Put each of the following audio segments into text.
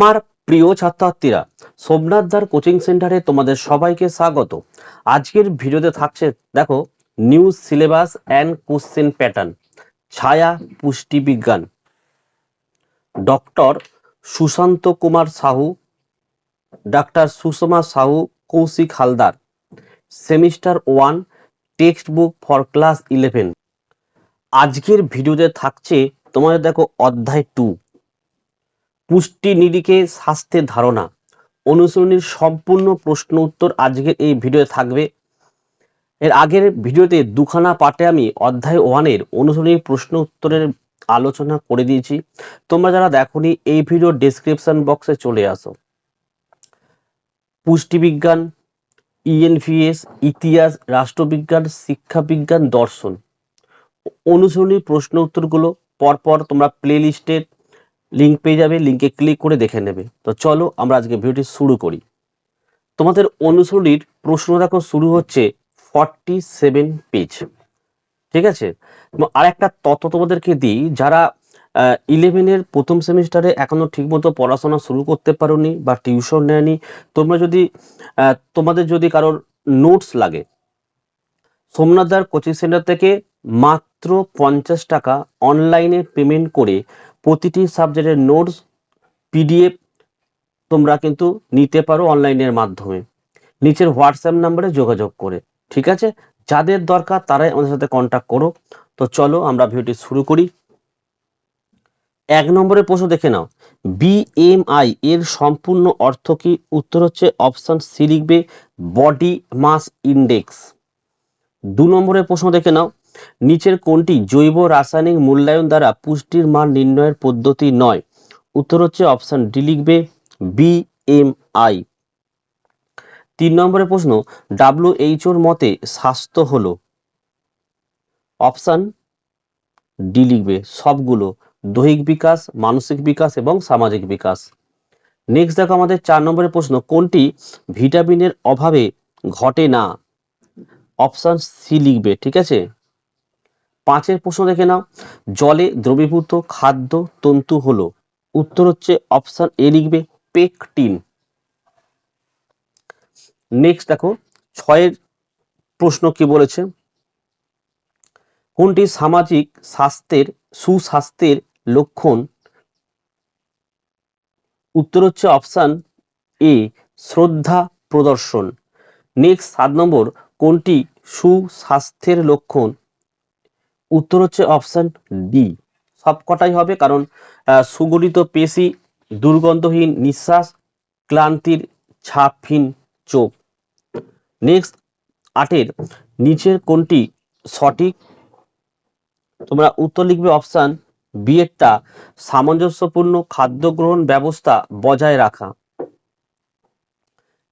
আমার প্রিয় ছাত্রছাত্রীরা সোমনাথদার কোচিং সেন্টারে তোমাদের সবাইকে স্বাগত। আজকের ভিডিওতে থাকছে, দেখো new syllabus and question pattern, ছায়া পুষ্টি বিজ্ঞান। Doctor Sushanta Kumar Sahu, doctor Sushama Sahu, Kaushik Haldar, semester one textbook for class eleven. আজকের ভিডিওতে থাকছে, তোমাদের দেখো অধ্যায় টু পুষ্টি নিরিখে স্বাস্থ্যের ধারণা। অনুশীলনীর সম্পূর্ণ প্রশ্ন উত্তর আজকের এই ভিডিওতে থাকবে। এর আগের ভিডিওতে দুখানা পার্টে আমি অধ্যায় ওয়ানের অনুশীলনীর প্রশ্ন উত্তরের আলোচনা করে দিয়েছি। তোমরা যারা দেখোনি, এই ভিডিও ডেসক্রিপশন বক্সে চলে আসো। পুষ্টিবিজ্ঞান ইএনভিএস ইতিহাস, রাষ্ট্রবিজ্ঞান, শিক্ষাবিজ্ঞান, দর্শন। অনুশীলনীর প্রশ্ন উত্তরগুলো পরপর তোমরা প্লে লিস্টের লিঙ্ক পেয়ে যাবে লিঙ্কে ক্লিক করে দেখে নেবে। তো চলো আমরা আজকে ভিডিওটি শুরু করি। তোমাদের অনুশীলনীর প্রশ্ন দেখো, শুরু হচ্ছে ফর্টি সেভেন পেজ ঠিক আছে? এবং আরেকটা তথ্য তোমাদেরকে দিই, যারা ইলেভেনের প্রথম সেমিস্টারে এখনও ঠিকমতো পড়াশোনা শুরু করতে পারোনি বা টিউশন নেয়নি, তোমরা যদি তোমাদের যদি কারোর নোটস লাগে সোমনাথদার কোচিং সেন্টার থেকে মাত্র পঞ্চাশ টাকা অনলাইনে পেমেন্ট করে প্রতিটি সাবজেক্টের নোটস পিডিএফ তোমরা কিন্তু নিতে পারো অনলাইনের মাধ্যমে। নিচের হোয়াটসঅ্যাপ নাম্বারে যোগাযোগ করে, ঠিক আছে? যাদের দরকার তারাই আমাদের সাথে কন্ট্যাক্ট করো। তো চলো আমরা ভিডিওটি শুরু করি। এক নম্বরের প্রশ্ন দেখে নাও। বিএমআই এর সম্পূর্ণ অর্থ কি? উত্তর হচ্ছে অপশন সি লিখবে বডি মাস ইন্ডেক্স দু নম্বরের প্রশ্ন দেখে নাও। নিচের কোনটি জৈব রাসায়নিক মূল্যায়ন দ্বারা পুষ্টির মান নির্ণয়ের পদ্ধতি নয়। উত্তর হচ্ছে অপশন ডি লিখবে বি এম আই। তিন নম্বরের প্রশ্ন ডাব্লিউএইচওর মতে স্বাস্থ্য হলো? অপশন ডি লিখবে সবগুলো, দৈহিক বিকাশ, মানসিক বিকাশ এবং সামাজিক বিকাশ। নেক্সট দেখো আমাদের চার নম্বরের প্রশ্ন, কোনটি ভিটামিনের অভাবে ঘটে না? অপশন সি লিখবে, ঠিক আছে? পাঁচের প্রশ্ন দেখে নাও। জলে দ্রবীভূত খাদ্য তন্তু হলো। উত্তর হচ্ছে অপশন এ লিখবে পেকটিন নেক্সট দেখো, ছয়ের প্রশ্ন কি বলেছে? কোনটি সামাজিক স্বাস্থ্যের, সুস্বাস্থ্যের লক্ষণ? উত্তর হচ্ছে অপশন এ শ্রদ্ধা প্রদর্শন। নেক্সট সাত নম্বর, কোনটি সুস্বাস্থ্যের লক্ষণ? উত্তর হচ্ছে অপশান ডি। সবকটাই হবে কারণ সুগঠিত পেশি, দুর্গন্ধহীন নিঃশ্বাস, ক্লান্তির ছাপহীন চোখ। নেক্সট আটের, নিচের কোনটি সঠিক? তোমরা উত্তর লিখবে অপশান বি এরটা সামঞ্জস্যপূর্ণ খাদ্য গ্রহণ ব্যবস্থা বজায় রাখা।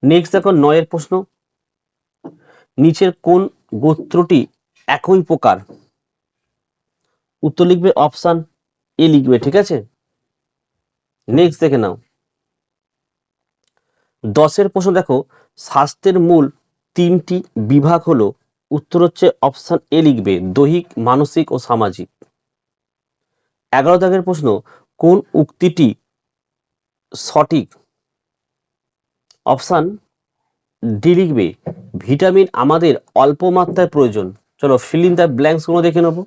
নেক্সট দেখো নয়ের প্রশ্ন। নিচের কোন গোত্রটি একই প্রকার? উত্তর লিখবে অপশন এ লিখবে, ঠিক আছে? নেক্সট দেখে নাও। দশের প্রশ্ন দেখো, স্বাস্থ্যের মূল তিনটি বিভাগ হলো, উত্তর হচ্ছে অপশন এ লিখবে, দৈহিক, মানসিক ও সামাজিক। এগারো দাগের প্রশ্ন, কোন উক্তিটি সঠিক? অপশন ডি লিখবে, ভিটামিন আমাদের অল্প মাত্রায় প্রয়োজন। চলো ফিল ইন দ্য ব্ল্যাঙ্কসগুলো দেখে নেব।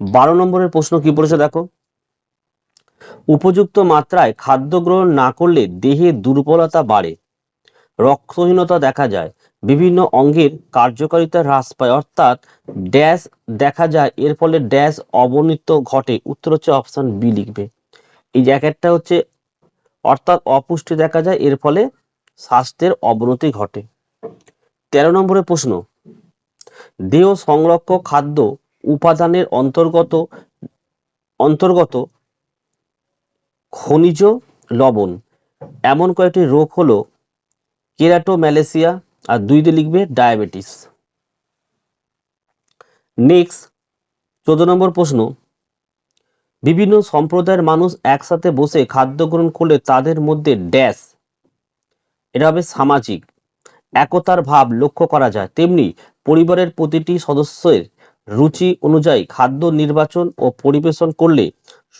বারো নম্বরের প্রশ্ন কি বলেছে দেখো? উপযুক্ত মাত্রায় খাদ্য গ্রহণ না করলে দেহে দুর্বলতা বাড়ে। রক্তহীনতা দেখা যায়। বিভিন্ন অঙ্গের কার্যকারিতা হ্রাস পায়। অর্থাৎ ড্যাশ দেখা যায়। এর ফলে ড্যাশ অবনীত ঘটে। উত্তর হচ্ছে অপশন বি লিখবে। এই জ্যাকেটটা হচ্ছে অর্থাৎ অপুষ্টি দেখা যায়। এর ফলে স্বাস্থ্যের অবনতি ঘটে। তেরো নম্বরের প্রশ্ন। দেহ সংরক্ষক খাদ্য উপাদানের অন্তর্গত অন্তর্গত খনিজ লবণ। এমন কয়েকটি রোগ হলো কেরাটো কেরাটোম্যালেসিয়া আর দুইতে লিখবে ডায়াবেটিস। নেক্সট, চোদ্দ নম্বর প্রশ্ন। বিভিন্ন সম্প্রদায়ের মানুষ একসাথে বসে খাদ্য গ্রহণ করলে তাদের মধ্যে ড্যাশ, এটা হবে সামাজিক, একতার ভাব লক্ষ্য করা যায়। তেমনি পরিবারের প্রতিটি সদস্যের রুচি অনুযায়ী খাদ্য নির্বাচন ও পরিবেশন করলে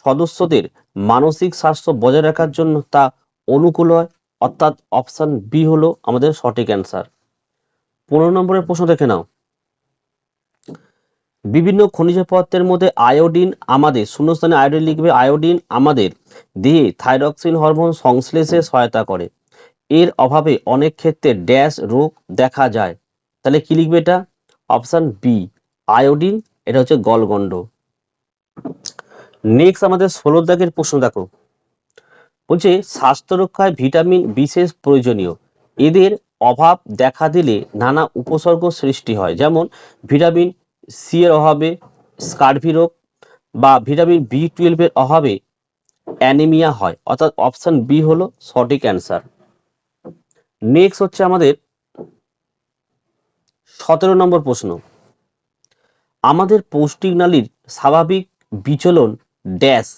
সদস্যদের মানসিক স্বাস্থ্য বজায় রাখার জন্য তা অনুকূল হয়। অর্থাৎ অপশান বি হলো আমাদের সঠিক অ্যান্সার পনেরো নম্বরের প্রশ্ন দেখে নাও। বিভিন্ন খনিজ পদার্থের মধ্যে আয়োডিন আমাদের শূন্যস্থানে আয়োডিন লিখবে। আয়োডিন আমাদের দেহে থাইরক্সিন হরমোন সংশ্লেষে সহায়তা করে। এর অভাবে অনেক ক্ষেত্রে ড্যাশ রোগ দেখা যায়। তাহলে কি লিখবে এটা? অপশান বি আয়োডিন, এটা হচ্ছে গলগণ্ড। নেক্সট আমাদের ষোলো দাগের প্রশ্ন দেখো। বলছে, স্বাস্থ্য রক্ষায় ভিটামিন বিশেষ প্রয়োজনীয়। এদের অভাব দেখা দিলে নানা উপসর্গ সৃষ্টি হয়। যেমন, ভিটামিন সি এর অভাবে স্কার্ভি রোগ বা ভিটামিন বি টুয়েলভের অভাবে অ্যানিমিয়া হয়। অর্থাৎ অপশন বি হলো সঠিক অ্যান্সার। নেক্সট হচ্ছে আমাদের সতেরো নম্বর প্রশ্ন। আমাদের পৌষ্টিক নালীর স্বাভাবিক বিচলন, ড্যাশ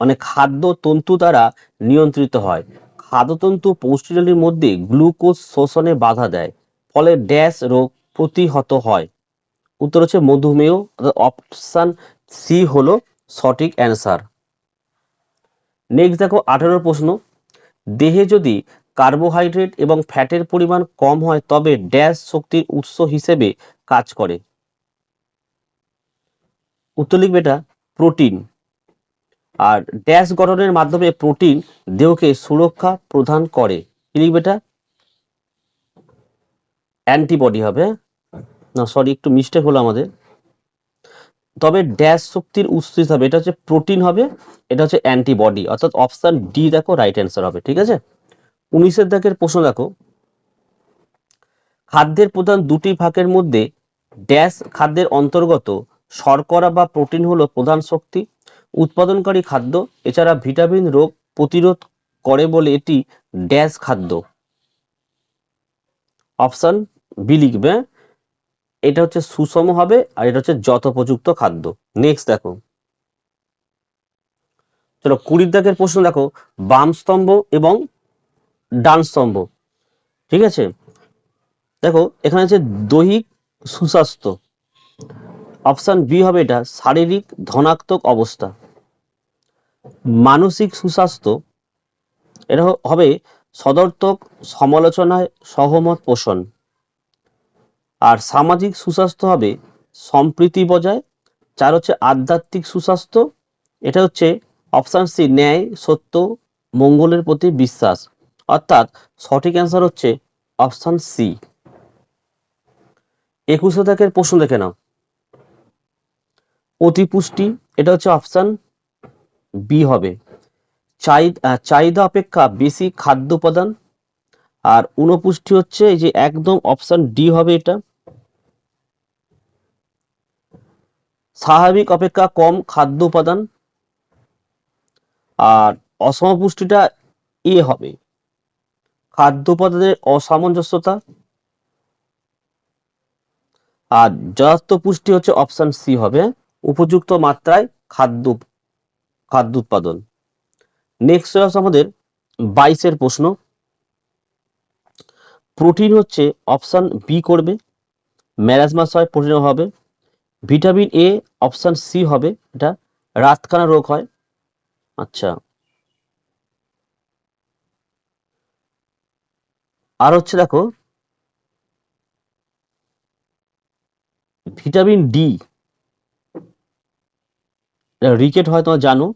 মানে খাদ্য তন্তু দ্বারা নিয়ন্ত্রিত হয়। খাদ্যতন্তু পৌষ্টিক নালীর মধ্যে গ্লুকোজ শোষণে বাধা দেয়, ফলে ড্যাশ রোগ প্রতিহত হয়। উত্তর হচ্ছে মধুমেহ অপশান সি হলো সঠিক অ্যান্সার। নেক্সট দেখো, আঠেরোর প্রশ্ন। দেহে যদি কার্বোহাইড্রেট এবং ফ্যাটের পরিমাণ কম হয়, তবে ড্যাশ শক্তির উৎস হিসেবে কাজ করে। উত্তর লিখবে এটা প্রোটিন। আর ড্যাশ গঠনের মাধ্যমে প্রোটিন দেহকে সুরক্ষা প্রদান করে। কি লিখবে এটা? অ্যান্টিবডি হবে। না সরি একটু মিস্টেক হলো আমাদের। তবে ড্যাশ শক্তির উৎস হিসাবে এটা হচ্ছে প্রোটিন হবে, এটা হচ্ছে অ্যান্টিবডি। অর্থাৎ অপশন ডি দেখো রাইট অ্যান্সার হবে, ঠিক আছে? উনিশের দাগের প্রশ্ন দেখো। খাদ্যের প্রধান দুটি ভাগের মধ্যে ড্যাশ খাদ্যের অন্তর্গত শর্করা বা প্রোটিন হলো প্রধান শক্তি। উৎপাদনকারী খাদ্য, এছাড়া ভিটামিন রোগ প্রতিরোধ করে বলে এটি ড্যাশ খাদ্য। অপশন বি লিখবে, এটা হচ্ছে সুষম হবে আর এটা হচ্ছে যথোপযুক্ত খাদ্য। নেক্সট দেখো। চলো কুড়ির দাগের প্রশ্ন দেখো, বাম স্তম্ভ এবং ডান স্তম্ভ। ঠিক আছে? দেখো, এখানে আছে দৈহিক সুস্বাস্থ্য। অপশন বি হবে এটা, শারীরিক ধনাত্মক অবস্থা। মানসিক সুস্বাস্থ্য, এটা হবে সদর্থক, সমালোচনায় সহমত পোষণ। আর সামাজিক সুস্বাস্থ্য হবে সম্প্রীতি বজায়, চার হচ্ছে আধ্যাত্মিক সুস্বাস্থ্য, এটা হচ্ছে অপশান সি, ন্যায়, সত্য, মঙ্গলের প্রতি বিশ্বাস। অর্থাৎ সঠিক অ্যান্সার হচ্ছে অপশান সি। একুশে দাগের প্রশ্ন দেখে নাও। অতিপুষ্টি এটা হচ্ছে অপশান বি হবে। চাহিদা অপেক্ষা বেশি খাদ্য উপাদান, আর উনপুষ্টি হচ্ছে এই যে একদম অপশান ডি হবে এটা। স্বাভাবিক অপেক্ষা কম খাদ্য উপাদান, আর অসমপুষ্টিটা এ হবে। খাদ্য উপাদানের অসামঞ্জস্যতা, আর যথার্থ পুষ্টি হচ্ছে অপশান সি হবে। উপযুক্ত মাত্রায় খাদ্য খাদ্য উৎপাদন। নেক্সট হচ্ছে আমাদের বাইশের প্রশ্ন। প্রোটিন হচ্ছে অপশান বি করবে ম্যারাজমাস হয় প্রোটিন হবে, ভিটামিন এ অপশান সি হবে, এটা রাতকানা রোগ হয়। আচ্ছা। আর হচ্ছে দেখো, ভিটামিন ডি রিকেট হয় তোমরা জানো,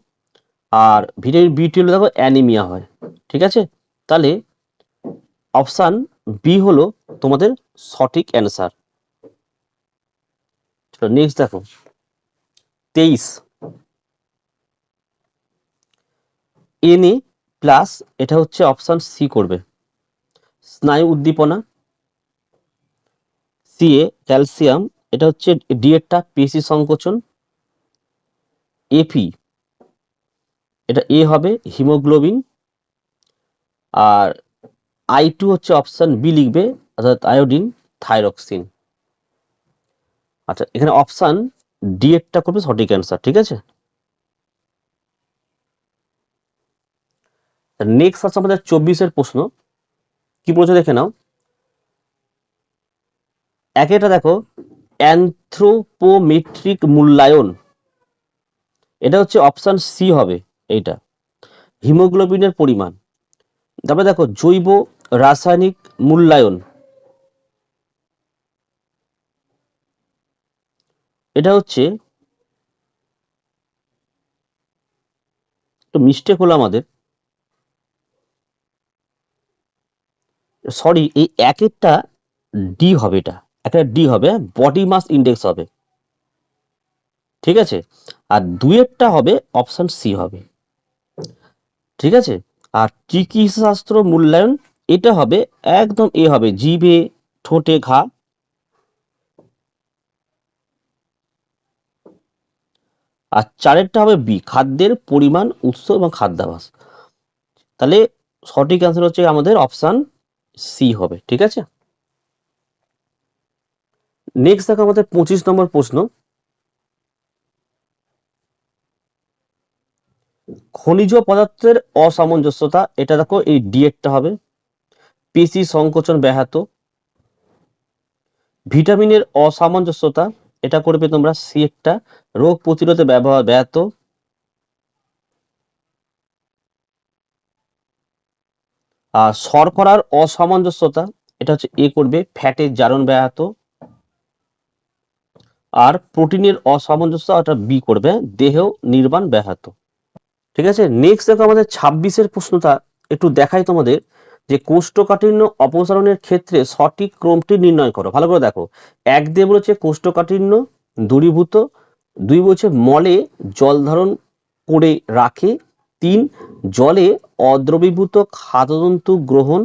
আর ভিটামিন বি টুয়েলভ দেখো অ্যানিমিয়া হয়, ঠিক আছে? তাহলে অপশান বি হলো তোমাদের সঠিক অ্যান্সার নেক্সট দেখো। তেইশ। এন এ প্লাস এটা হচ্ছে অপশান সি করবে। স্নায়ু উদ্দীপনা। সিএ ক্যালসিয়াম এটা হচ্ছে ডিএটটা পেশি সংকোচন। এপি এটা এ হবে হিমোগ্লোবিন, আর আই টু হচ্ছে অপশন বি লিখবে, অর্থাৎ আয়োডিন থাইরক্সিন আচ্ছা এখানে অপশন ডি এরটা করবে, সঠিক অ্যান্সার ঠিক আছে? নেক্সট আছে আমাদের চব্বিশের প্রশ্ন। কি বলছে দেখে নাও। একেটা দেখো অ্যানথ্রোপোমেট্রিক মূল্যায়ন। এটা হচ্ছে অপশন সি হবে এইটা। হিমোগ্লোবিনের পরিমাণ। তারপরে দেখো, জৈব রাসায়নিক মূল্যায়ন। এটা হচ্ছে একটু মিস্টেক হলো আমাদের। সরি এই একেরটা ডি হবে এটা। একটা ডি হবে বডি মাস ইন্ডেক্স হবে। ঠিক আছে? আর দুয়েরটা হবে অপশন সি হবে। ঠিক আছে? আর চিকিৎসা শাস্ত্র মূল্যায়ন, এটা হবে একদম এ হবে জিভে ঠোঁটে ঘা। আর চারেরটা হবে বি খাদ্যের পরিমাণ, উৎস এবং খাদ্যাভাস। তাহলে সঠিক অ্যান্সার হচ্ছে আমাদের অপশান সি হবে, ঠিক আছে? নেক্সট দেখো আমাদের পঁচিশ নম্বর প্রশ্ন। খনিজ পদার্থের অসামঞ্জস্যতা, এটা দেখো এই ডিএটটা হবে। পেশি সংকোচন ব্যাহত। ভিটামিনের অসামঞ্জস্যতা, এটা করবে তোমরা সি একটা রোগ প্রতিরোধে ব্যবহার ব্যাহত। আর শর্করার অসামঞ্জস্যতা, এটা হচ্ছে এ করবে, ফ্যাটের জারণ ব্যাহত। আর প্রোটিনের অসামঞ্জস্য এটা বি করবে, দেহ নির্মাণ ব্যাহত। ঠিক আছে? নেক্সট দেখো আমাদের ছাব্বিশের প্রশ্নটা একটু দেখাই তোমাদের যে কোষ্ঠকাঠিন্য অপসারণের ক্ষেত্রে সঠিক ক্রমটি নির্ণয় করো। ভালো করে দেখো। এক দিয়ে বলেছে কোষ্ঠকাঠিন্য, দূরীভূত, দুই বলছে মলে জল ধারণ করে রাখে, তিন জলে অদ্রবীভূত খাদ্যতন্তু গ্রহণ,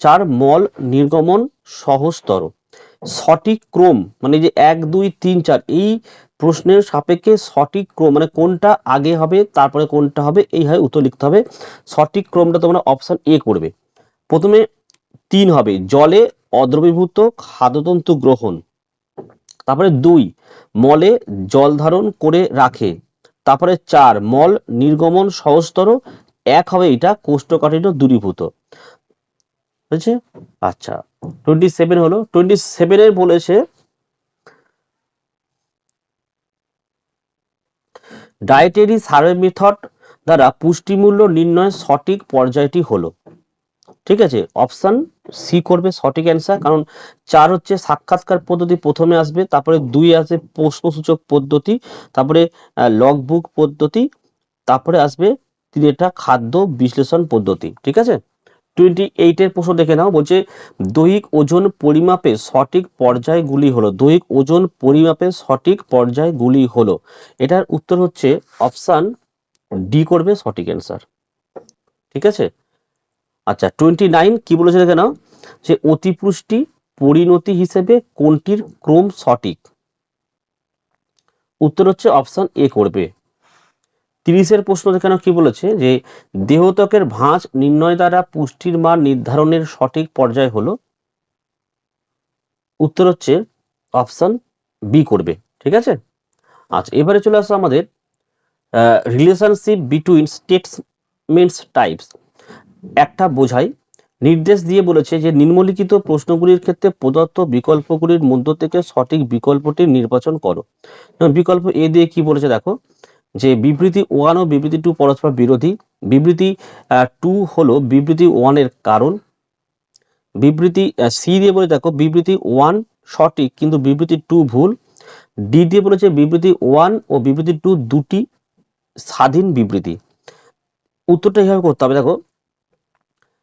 চার মল নির্গমন সহজতর। সঠিক ক্রম মানে যে এক, দুই, তিন, চার, এই প্রশ্নের সাপেক্ষে সঠিক ক্রম মানে কোনটা আগে হবে, তারপরে কোনটা হবে, এইভাবে উত্তর লিখতে হবে। সঠিক ক্রমটা তোমরা অপশন এ করবে। প্রথমে তিন হবে, জলে অদ্রবীভূত খাদ্যতন্তু গ্রহণ। তারপরে দুই, মলে জল ধারণ করে রাখে। তারপরে চার, মল নির্গমন সহজতর। এক হবে এটা, কোষ্ঠকাঠিন্য দূরীভূত। বুঝছে? আচ্ছা টোয়েন্টি সেভেন হলো। টোয়েন্টি সেভেনের বলেছে ডায়েটারি সার্ভে মেথড দ্বারা পুষ্টিমূল্য নির্ণয়ের সঠিক পর্যায়টি হলো। ঠিক আছে? অপশান সি করবে সঠিক অ্যান্সার, কারণ চার হচ্ছে সাক্ষাৎকার পদ্ধতি প্রথমে আসবে, তারপরে দুই আসবে প্রশ্নসূচক পদ্ধতি, তারপরে লগ বুক পদ্ধতি, তারপরে আসবে তিনটা খাদ্য বিশ্লেষণ পদ্ধতি। ঠিক আছে? টোয়েন্টি এইটের প্রশ্ন দেখে নাও, বলছে, দৈহিক ওজন পরিমাপে সঠিক পর্যায়গুলি হলো, দৈহিক ওজন পরিমাপের সঠিক পর্যায়গুলি হলো। এটার উত্তর হচ্ছে অপশান ডি করবে সঠিক অ্যান্সার ঠিক আছে? আচ্ছা টোয়েন্টি নাইন কি বলেছে দেখে নাও, যে অতিপুষ্টি পরিণতি হিসেবে কোনটির ক্রম সঠিক? উত্তর হচ্ছে অপশন এ করবে। তিরিশের প্রশ্ন দেখানো কি বলেছে যে দেহত্বকের ভাঁজ নির্ণয় দ্বারা পুষ্টির মান নির্ধারণের সঠিক পর্যায় হলো? উত্তর হচ্ছে অপশন বি করবে, ঠিক আছে? আচ্ছা এবারে চলে আসো আমাদের রিলেশনশিপ বিটুইন স্টেটমেন্টস টাইপস একটা বোঝাই, নির্দেশ দিয়ে বলেছে যে নিম্নলিখিত প্রশ্নগুলির ক্ষেত্রে প্রদত্ত বিকল্পগুলির মধ্য থেকে সঠিক বিকল্পটি নির্বাচন করো। বিকল্প এ দিয়ে কি বলেছে দেখো যে বিবৃতি ওয়ান ও বিবৃতি টু পরস্পর বিরোধী। বিবৃতি টু হলো বিবৃতি ওয়ানের কারণ। বিবৃতি সি দিয়ে বলে দেখো, বিবৃতি ওয়ান সঠিক, কিন্তু বিবৃতি টু ভুল। ডি দিয়ে বলেছে বিবৃতি ওয়ান ও বিবৃতি টু দুটি স্বাধীন বিবৃতি। উত্তরটা এইভাবে করতে হবে, দেখো।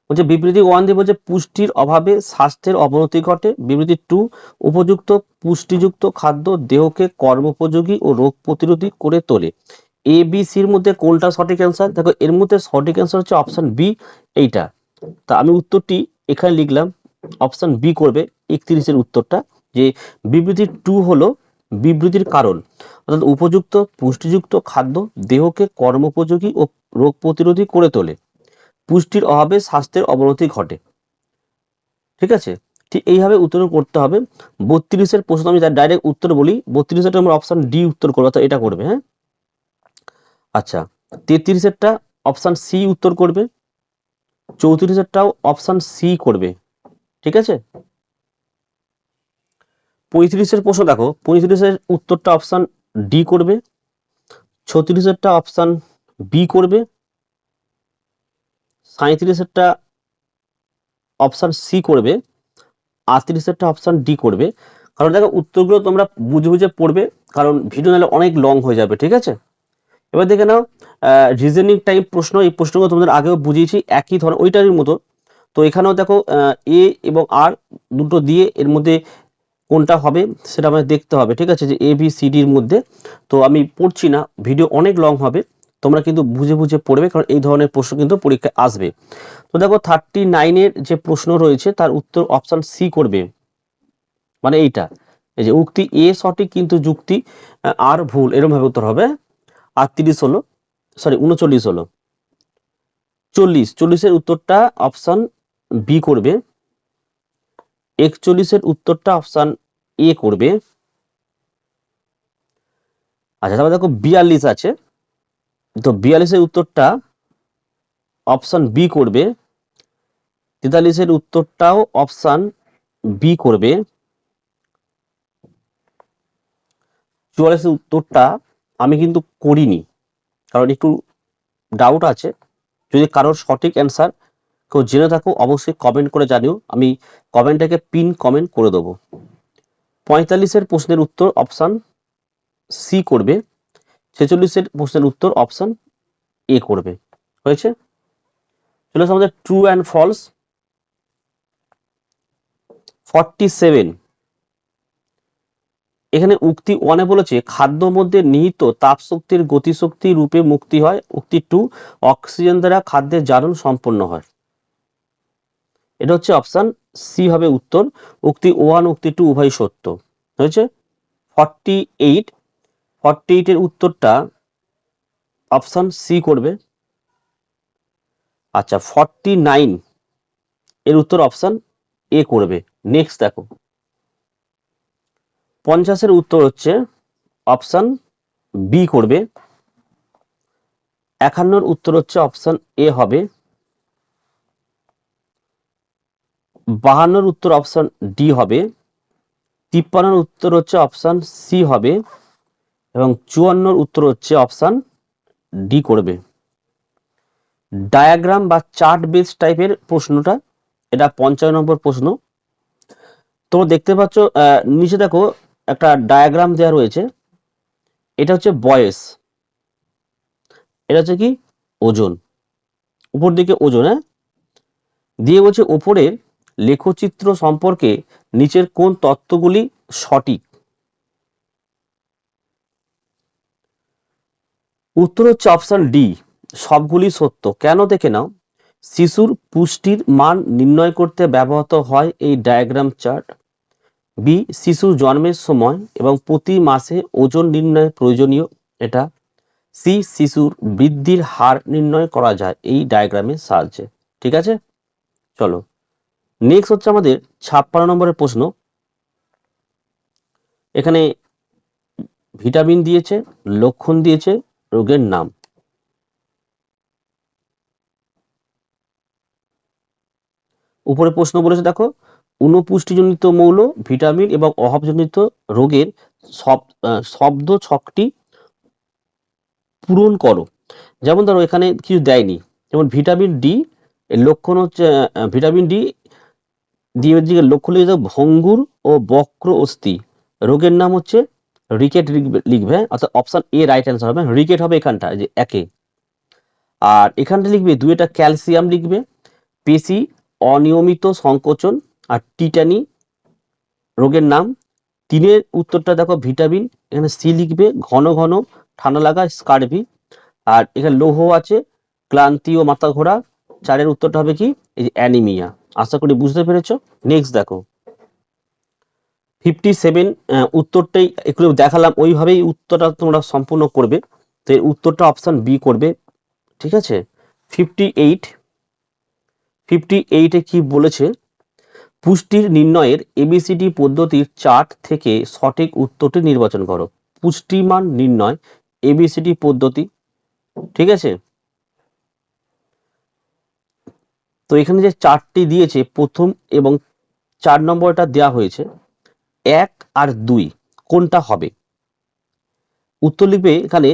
বলছে, বিবৃতি ওয়ান দিয়ে বলছে, পুষ্টির অভাবে স্বাস্থ্যের অবনতি ঘটে। বিবৃতি টু উপযুক্ত, পুষ্টিযুক্ত খাদ্য দেহকে কর্মোপযোগী ও রোগ প্রতিরোধী করে তোলে। এ বি সির মধ্যে কোনটা সঠিক অ্যান্সার দেখো, এর মধ্যে সঠিক অ্যান্সার হচ্ছে অপশন বি এইটা। তা আমি উত্তরটি এখানে লিখলাম অপশন বি করবে, একত্রিশের উত্তরটা, যে বিবৃতি টু হলো বিবৃতির কারণ। অর্থাৎ উপযুক্ত, পুষ্টিযুক্ত খাদ্য দেহকে কর্মোপযোগী ও রোগ প্রতিরোধী করে তোলে। পুষ্টির অভাবে স্বাস্থ্যের অবনতি ঘটে। ঠিক আছে? ঠিক এইভাবে উত্তর করতে হবে। বত্রিশের প্রশ্ন আমি ডাইরেক্ট উত্তর বলি বত্রিশেরটা আমরা অপশান ডি উত্তর করব অর্থাৎ এটা করবে হ্যাঁ? আচ্ছা তেত্রিশেরটা অপশান সি উত্তর করবে, চৌত্রিশেরটাও অপশান সি করবে, ঠিক আছে? পঁয়ত্রিশের প্রশ্ন দেখো, পঁয়ত্রিশের উত্তরটা অপশান ডি করবে, ছত্রিশেরটা অপশান বি করবে সাঁত্রিশেরটা অপশান সি করবে, আটত্রিশেরটা অপশান ডি করবে। কারণ দেখো, উত্তরগুলো তোমরা বুঝে বুঝে পড়বে, কারণ ভিডিও নাহলে অনেক লং হয়ে যাবে, ঠিক আছে? এবার দেখে নাও রিজনিং টাইপ প্রশ্ন, এই প্রশ্নগুলো তোমাদের আগেও বুঝিয়েছি, একই ধরনের ওইটারই মতো। তো এখানেও দেখো এ এবং আর দুটো দিয়ে এর মধ্যে কোনটা হবে, সেটা আমাদের দেখতে হবে, ঠিক আছে? যে এ বি সি ডির মধ্যে। তো আমি পড়ছি না ভিডিও অনেক লং হবে। তোমরা কিন্তু বুঝে বুঝে পড়বে, কারণ এই ধরনের প্রশ্ন কিন্তু পরীক্ষায় আসবে। তো দেখো থার্টি নাইনের যে প্রশ্ন রয়েছে, তার উত্তর অপশান সি করবে। মানে এইটা। এই যে, উক্তি এ সঠিক কিন্তু যুক্তি আর ভুল। এরকম ভাবে উত্তর হবে। আর তিরিশ হলো সরি উনচল্লিশ হলো। চল্লিশ। চল্লিশের উত্তরটা অপশান বি করবে। একচল্লিশের উত্তরটা অপশান এ করবে। আচ্ছা তারপর দেখো, বিয়াল্লিশ আছে। তো বিয়াল্লিশের উত্তরটা অপশান বি করবে। তেতাল্লিশের উত্তরটাও অপশান বি করবে। চুয়াল্লিশের উত্তরটা আমি কিন্তু করিনি, কারণ একটু ডাউট আছে। যদি কারোর সঠিক অ্যান্সার কেউ জেনে থাকো, অবশ্যই কমেন্ট করে জানিও। আমি কমেন্টটাকে পিন কমেন্ট করে দেবো। পঁয়তাল্লিশের প্রশ্নের উত্তর অপশান সি করবে। ছেচল্লিশের প্রশ্নের উত্তর অপশান এ করবে। হয়েছে? চলে আসে আমাদের true and false forty seven এখানে উক্তি ওয়ানে বলেছে খাদ্য মধ্যে নিহিত তাপ শক্তির গতিশক্তি রূপে মুক্তি হয়। উক্তি টু অক্সিজেন দ্বারা খাদ্যের জারণ সম্পন্ন হয়। এটা হচ্ছে অপশন সি হবে উত্তর। উক্তি ওয়ান উক্তি টু উভয় সত্য। হয়েছে? ফর্টি এইট ফর্টি এইটের উত্তরটা অপশন সি করবে। আচ্ছা ফর্টি নাইন এর উত্তর অপশন এ করবে। নেক্সট দেখো। পঞ্চাশের উত্তর হচ্ছে অপশন বি করবে। একান্নর উত্তর হচ্ছে অপশন এ হবে। বাহান্নর উত্তর অপশন ডি হবে। তিপ্পান্নর উত্তর হচ্ছে অপশন সি হবে। এবং চুয়ান্নর উত্তর হচ্ছে অপশান ডি করবে। ডায়াগ্রাম বা চার্ট বেস টাইপের প্রশ্নটা, এটা পঞ্চান্ন নম্বর প্রশ্ন। তোমরা দেখতে পাচ্ছ নিচে দেখো একটা ডায়াগ্রাম দেওয়া রয়েছে, এটা হচ্ছে বয়স, এটা হচ্ছে কি? ওজন, উপর দিকে ওজন হ্যাঁ? দিয়ে বলছে ওপরের লেখচিত্র সম্পর্কে নিচের কোন তত্ত্বগুলি সঠিক? উত্তর হচ্ছে অপশন ডি, সবগুলি সত্য। কেন দেখে নাও। শিশুর পুষ্টির মান নির্ণয় করতে ব্যবহৃত হয় এই ডায়াগ্রাম চার্ট। বি, শিশুর জন্মের সময় এবং প্রতি মাসে ওজন নির্ণয় প্রয়োজনীয়। এটা সি, শিশুর বৃদ্ধির হার নির্ণয় করা যায় এই ডায়াগ্রামের সাহায্যে। ঠিক আছে? চলো। নেক্সট হচ্ছে আমাদের ছাপ্পান্ন নম্বরের প্রশ্ন। এখানে ভিটামিন দিয়েছে, লক্ষণ দিয়েছে রোগের নাম। উপরে প্রশ্ন বলেছে, দেখো, অনুপুষ্টিজনিত মৌল, ভিটামিন এবং অভাবজনিত রোগের শব্দ ছকটি পূরণ করো। যেমন ধরো, এখানে কিছু দেয়নি। যেমন ভিটামিন ডি, এর লক্ষণ হচ্ছে ভিটামিন ডি দিয়ে দিকে লক্ষ্য লিখে ভঙ্গুর ও বক্র অস্থি রোগের নাম হচ্ছে রিকেট লিখবে? অর্থাৎ অপশন এ রাইট অ্যান্সার হবে, রিকেট হবে এখানটা যে একে আর এখানটা লিখবে দুইটা ক্যালসিয়াম লিখবে, পেশি, অনিয়মিত সংকোচন, আর টিটানি রোগের নাম। তিনের উত্তরটা দেখো, ভিটামিন, এখানে সি লিখবে, ঘন ঘন, ঠান্ডা লাগা, স্কারভি। আর এখানে লৌহ আছে, ক্লান্তি ও মাথা ঘোরা। চারের উত্তরটা হবে কি? এই যে অ্যানিমিয়া। আশা করি বুঝতে পেরেছ। নেক্সট দেখো। ফিফটি সেভেন উত্তরটাই একটু দেখালাম। ওইভাবেই উত্তরটা তোমরা সম্পূর্ণ করবে। তো এর উত্তরটা অপশন বি করবে। ঠিক আছে? ফিফটি এইট ফিফটি এইটে কি বলেছে? পুষ্টির নির্ণয়ের এবিসিডি পদ্ধতির চার্ট থেকে সঠিক উত্তরটি নির্বাচন করো। পুষ্টিমান নির্ণয় এবিসিডি পদ্ধতি। ঠিক আছে? তো এখানে যে চারটি দিয়েছে, প্রথম এবং চার নম্বরটা দেওয়া হয়েছে এক আর দুই, কোনটা হবে? উত্তর লিখবে এখানে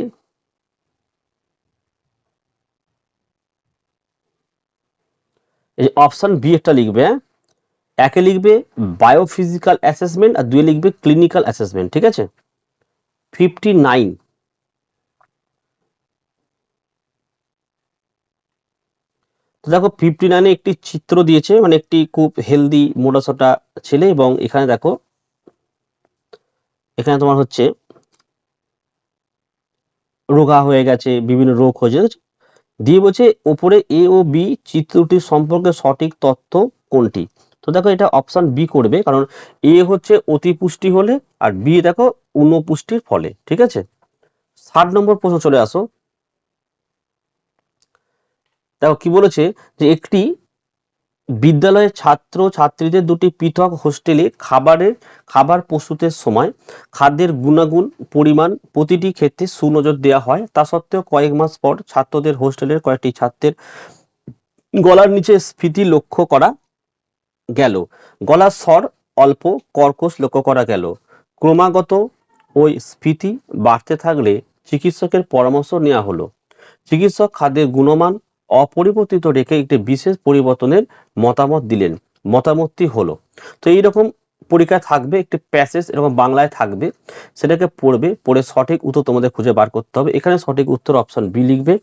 অপশন বি একটা লিখবে হ্যাঁ? একে লিখবে বায়োফিজিক্যাল অ্যাসেসমেন্ট আর দুয়ে লিখবে ক্লিনিক্যাল অ্যাসেসমেন্ট ঠিক আছে? ফিফটি নাইন তো দেখো ফিফটি নাইনে একটি চিত্র দিয়েছে মানে একটি খুব হেলদি মোটাসোটা ছেলে এবং এখানে দেখো এখানে তোমার হচ্ছে রোগা হয়ে গেছে, বিভিন্ন রোগ হয়েছে। দিয়ে বলছে ওপরে এ ও বি চিত্রটির সম্পর্কে সঠিক তথ্য কোনটি? তো দেখো এটা অপশান বি করবে, কারণ এ হচ্ছে অতিপুষ্টি হলে আর বি দেখো অনুপুষ্টির ফলে, ঠিক আছে? ষাট নম্বর প্রশ্ন চলে আসো। দেখো কি বলেছে যে একটি বিদ্যালয়ের ছাত্র ছাত্রীদের দুটি পৃথক হোস্টেলে খাবারের, খাবার প্রস্তুতের সময় খাদ্যের গুণাগুণ, পরিমাণ প্রতিটি ক্ষেত্রে সুনজর দেওয়া হয়। তা সত্ত্বেও কয়েক মাস পর ছাত্রদের হোস্টেলের কয়েকটি ছাত্রের গলার নিচে স্ফীতি লক্ষ্য করা গেল। গলার স্বর অল্প, কর্কশ লক্ষ্য করা গেল। ক্রমাগত ওই স্ফীতি বাড়তে থাকলে চিকিৎসকের পরামর্শ নেওয়া হলো। চিকিৎসক খাদ্যের গুণমান অপরিবর্তিত রেখে একটি বিশেষ পরিবর্তনের মতামত দিলেন। মতামতটি হলো, তো এইরকম পরীক্ষা থাকবে, একটি প্যাসেজ এরকম বাংলায় থাকবে, সেটাকে পড়বে, পড়ে সঠিক উত্তর তোমাদের খুঁজে বার করতে হবে। এখানে সঠিক উত্তর অপশন বি লিখবে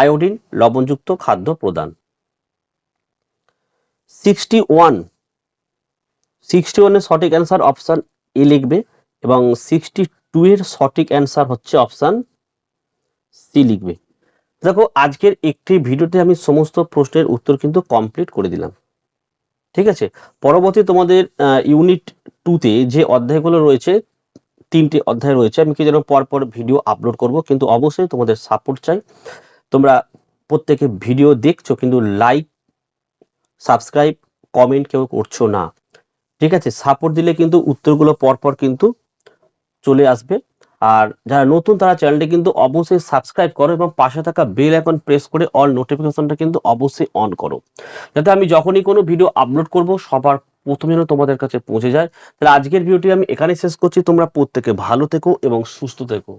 আয়োডিন লবণযুক্ত খাদ্য প্রদান। সিক্সটি ওয়ান সিক্সটি ওয়ানের সঠিক অ্যান্সার অপশান এ লিখবে এবং সিক্সটি টু এর সঠিক অ্যান্সার হচ্ছে অপশান সি লিখবে। দেখো, আজকের একটি ভিডিওতে আমি সমস্ত প্রশ্নের উত্তর কিন্তু কমপ্লিট করে দিলাম। ঠিক আছে? পরবর্তী তোমাদের ইউনিট টুতে যে অধ্যায়গুলো রয়েছে, তিনটি অধ্যায় রয়েছে, আমি কি যেন পরপর ভিডিও আপলোড করব, কিন্তু অবশ্যই তোমাদের সাপোর্ট চাই। তোমরা প্রত্যেকে ভিডিও দেখছ, কিন্তু লাইক সাবস্ক্রাইব কমেন্ট কেউ করছ না। ঠিক আছে? সাপোর্ট দিলে কিন্তু উত্তরগুলো পরপর কিন্তু চলে আসবে। আর যারা নতুন, তারা চ্যানেলটি কিন্তু অবশ্যই সাবস্ক্রাইব করো এবং পাশে থাকা বেল আইকন প্রেস করে অল নোটিফিকেশনটা কিন্তু অবশ্যই অন করো। যাতে আমি যখনই কোনো ভিডিও আপলোড করব, সবার প্রথমে যেন তোমাদের কাছে পৌঁছে যায়। তাহলে আজকের ভিডিওটি আমি এখানে শেষ করছি। তোমরা প্রত্যেকে ভালো থেকো এবং সুস্থ থেকো।